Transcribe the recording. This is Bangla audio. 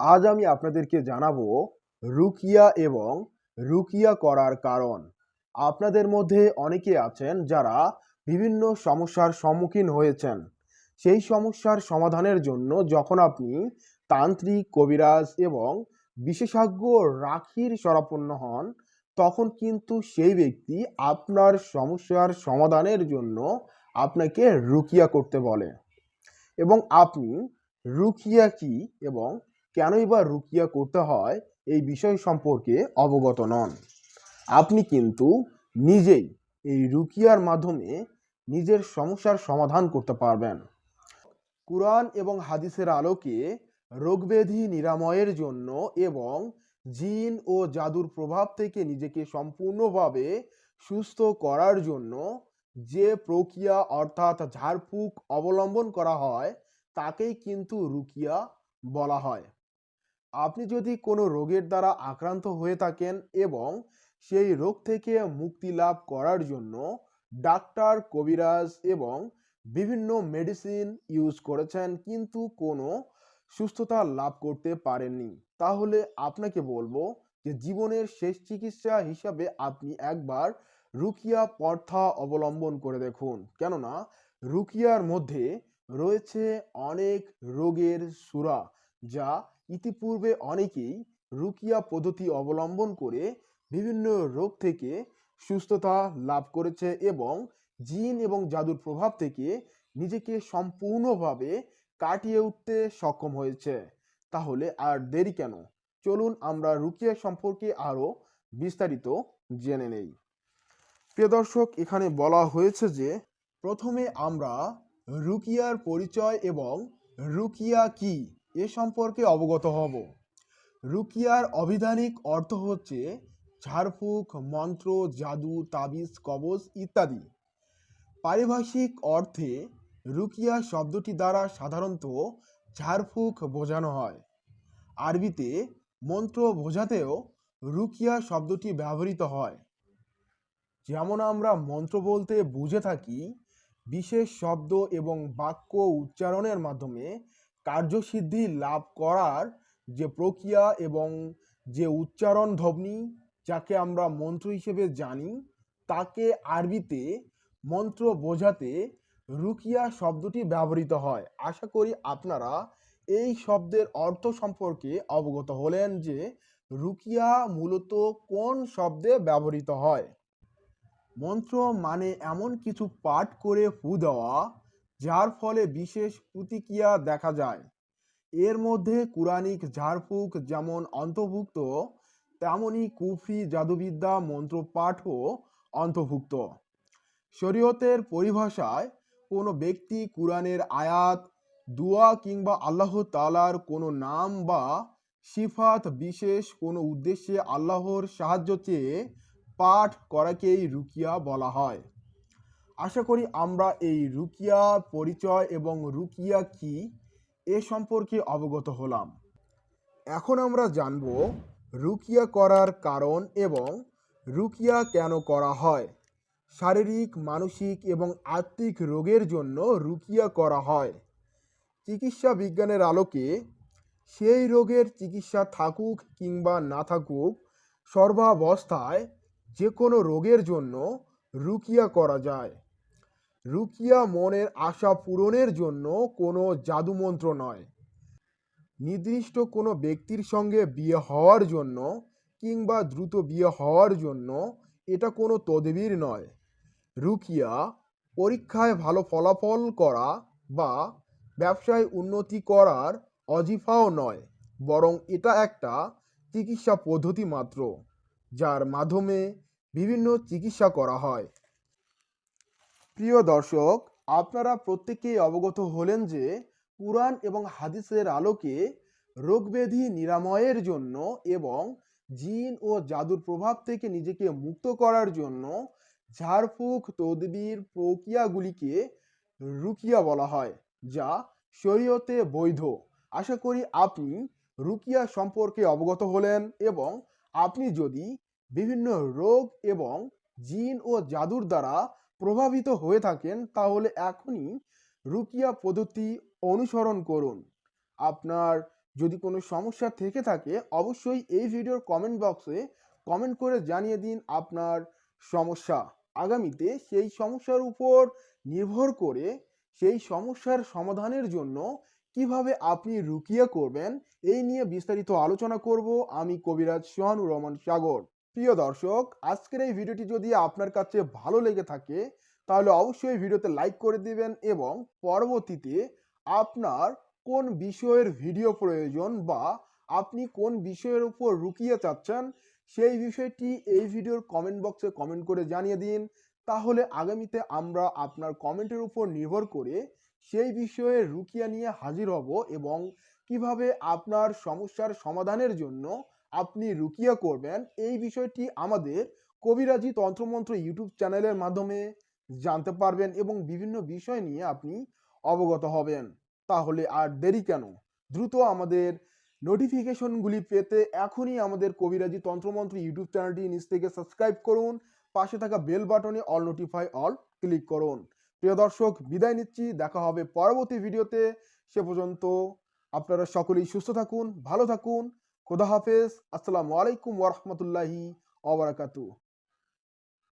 আজ আমি আপনাদেরকে জানাব রুকিয়া এবং রুকিয়া করার কারণ। আপনাদের মধ্যে অনেকে আছেন যারা বিভিন্ন সমস্যার সম্মুখীন হয়েছেন। সেই সমস্যার সমাধানের জন্য যখন আপনি তান্ত্রিক, কবিরাজ এবং বিশেষজ্ঞ রাখির শরাপন্ন হন, তখন কিন্তু সেই ব্যক্তি আপনার সমস্যার সমাধানের জন্য আপনাকে রুকিয়া করতে বলে। এবং আপনি রুকিয়া কি এবং কেনই বা রুকিয়া করতে হয় এই বিষয় সম্পর্কে অবগত নন। আপনি কিন্তু নিজেই এই রুকিয়ার মাধ্যমে নিজের সমস্যার সমাধান করতে পারবেন। কুরআন এবং হাদিসের আলোকে রোগব্যাধি নিরাময়ের জন্য এবং জিন ও জাদুর প্রভাব থেকে নিজেকে সম্পূর্ণভাবে সুস্থ করার জন্য যে প্রক্রিয়া অর্থাৎ ঝাড়ফুঁক অবলম্বন করা হয়, তাকেই কিন্তু রুকিয়া বলা হয়। আপনি যদি কোনো রোগের দ্বারা আক্রান্ত হয়ে থাকেন এবং সেই রোগ থেকে মুক্তি লাভ করার জন্য ডাক্তার কবিরাজ এবং বিভিন্ন মেডিসিন ইউজ করেছেন কিন্তু কোনো সুস্থতা লাভ করতে পারেননি। তাহলে আপনাকে বলব যে জীবনের শেষ চিকিৎসা হিসাবে আপনি একবার রুকিয়া পন্থা অবলম্বন করে দেখুন। কেননা রুকিয়ার মধ্যে রয়েছে অনেক রোগের সুরা। যা ইতিপূর্বে অনেকেই রুকিয়া পদ্ধতি অবলম্বন করে বিভিন্ন রোগ থেকে সুস্থতা লাভ করেছে এবং জিন এবং জাদুর প্রভাব থেকে নিজেকে সম্পূর্ণভাবে কাটিয়ে উঠতে সক্ষম হয়েছে। তাহলে আর দেরি কেন? চলুন আমরা রুকিয়া সম্পর্কে আরও বিস্তারিত জেনে নেই। প্রিয় দর্শক, এখানে বলা হয়েছে যে, প্রথমে আমরা রুকিয়ার পরিচয় এবং রুকিয়া কি এ সম্পর্কে অবগত হব। রুকিয়ার অভিধানিক অর্থ হচ্ছে ঝাড়ফুঁক, মন্ত্র, জাদু, তাবিজ, কবজ ইত্যাদি। পারিভাষিক অর্থে রুকিয়া শব্দটি দ্বারা সাধারণত ঝাড়ফুঁক বোঝানো হয়। আরবিতে মন্ত্র বোঝাতেও রুকিয়া শব্দটি ব্যবহৃত হয়। যেমন আমরা মন্ত্র বলতে বুঝে থাকি, বিশেষ শব্দ এবং বাক্য উচ্চারণের মাধ্যমে কার্যসিদ্ধি লাভ করার যে প্রক্রিয়া এবং যে উচ্চারণ ধ্বনি, যাকে আমরা মন্ত্র হিসেবে জানি, তাকে আরবিতে মন্ত্র বোঝাতে রুকিয়া শব্দটি ব্যবহৃত হয়। আশা করি আপনারা এই শব্দের অর্থ সম্পর্কে অবগত হলেন যে রুকিয়া মূলত কোন শব্দে ব্যবহৃত হয়। মন্ত্র মানে এমন কিছু পাঠ করে ফু দেওয়া যার ফলে বিশেষ প্রতিক্রিয়া দেখা যায়। এর মধ্যে কুরানিক ঝাড়ফুঁক যেমন অন্তর্ভুক্ত, তেমনি কুফরি জাদুবিদ্যা মন্ত্র পাঠও অন্তর্ভুক্ত। শরীয়তের পরিভাষায়, কোনো ব্যক্তি কুরআনের আয়াত, দুয়া কিংবা আল্লাহ তালার কোনো নাম বা সিফাত বিশেষ কোনো উদ্দেশ্যে আল্লাহর সাহায্য চেয়ে পাঠ করাকেই রুকিয়া বলা হয়। আশা করি আমরা এই রুকিয়া পরিচয় এবং রুকিয়া কি এ সম্পর্কে অবগত হলাম। এখন আমরা জানব রুকিয়া করার কারণ এবং রুকিয়া কেন করা হয়। শারীরিক, মানসিক এবং আত্মিক রোগের জন্য রুকিয়া করা হয়। চিকিৎসা বিজ্ঞানের আলোকে সেই রোগের চিকিৎসা থাকুক কিংবা না থাকুক, সর্বাবস্থায় যে কোনো রোগের জন্য রুকিয়া করা যায়। রুকিয়া মনের আশা পূরণের জন্য কোনো জাদুমন্ত্র নয়। নির্দিষ্ট কোনো ব্যক্তির সঙ্গে বিয়ে হওয়ার জন্য কিংবা দ্রুত বিয়ে হওয়ার জন্য এটা কোনো তদবির নয়। রুকিয়া পরীক্ষায় ভালো ফলাফল করা বা ব্যবসায় উন্নতি করার অজিফাও নয়, বরং এটা একটা চিকিৎসা পদ্ধতি মাত্র, যার মাধ্যমে বিভিন্ন চিকিৎসা করা হয়। প্রিয় দর্শক, আপনারা প্রত্যেকেই অবগত হলেন যে কুরআন এবং হাদিসের আলোকে রোগব্যাধি নিরাময়ের জন্য এবং জিন ও জাদুর প্রভাব থেকে নিজেকে মুক্ত করার জন্য ঝাড়ফুঁক, তদবির প্রক্রিয়াগুলিকে রুকিয়া বলা হয়, যা শরীয়তে বৈধ। আশা করি আপনি রুকিয়া সম্পর্কে অবগত হলেন এবং আপনি যদি বিভিন্ন রোগ এবং জিন ও জাদুর দ্বারা প্রভাবিত হয়ে থাকেন, তাহলে এখনই রুকিয়া পদ্ধতি অনুসরণ করুন। আপনার যদি কোনো সমস্যা থেকে থাকে, অবশ্যই এই ভিডিওর কমেন্ট বক্সে কমেন্ট করে জানিয়ে দিন আপনার সমস্যা। আগামীতে সেই সমস্যার উপর নির্ভর করে সেই সমস্যার সমাধানের জন্য কীভাবে আপনি রুকিয়া করবেন, এই নিয়ে বিস্তারিত আলোচনা করব আমি কবিরাজ সোহানুর রহমান সাগর। প্রিয় দর্শক, আজকের এই ভিডিওটি যদি আপনার কাছে ভালো লেগে থাকে, তাহলে অবশ্যই ভিডিওতে লাইক করে দিবেন এবং পরবর্তীতে আপনার কোন বিষয়ের ভিডিও প্রয়োজন বা আপনি কোন বিষয়ের উপর রুকিয়ে চাচ্ছেন, সেই বিষয়টি এই ভিডিওর কমেন্ট বক্সে কমেন্ট করে জানিয়ে দিন। তাহলে আগামীতে আমরা আপনার কমেন্টের উপর নির্ভর করে সেই বিষয়ে রুকিয়া নিয়ে হাজির হব এবং কীভাবে আপনার সমস্যার সমাধানের জন্য আপনি রুকিয়া করবেন। এই বিষয়টি আমাদের কবিরাজি তন্ত্রমন্ত্র ইউটিউব চ্যানেলের মাধ্যমে জানতে পারবেন এবং বিভিন্ন বিষয় নিয়ে আপনি অবগত হবেন। তাহলে আর দেরি কেন? দ্রুত আমাদের নোটিফিকেশনগুলি পেতে এখনই আমাদের কবিরাজি তন্ত্রমন্ত্র ইউটিউব চ্যানেলটি নিচ থেকে সাবস্ক্রাইব করুন। পাশে থাকা বেল বাটনে অল নোটিফাই অল ক্লিক করুন। প্রিয় দর্শক, বিদায় নিচ্ছি। দেখা হবে পরবর্তী ভিডিওতে সে পর্যন্ত আপনারা সকলেই সুস্থ থাকুন, ভালো থাকুন। খোদা হাফেজ। আসসালামু আলাইকুম ওরহমতুল্লাহি অবরাকাতু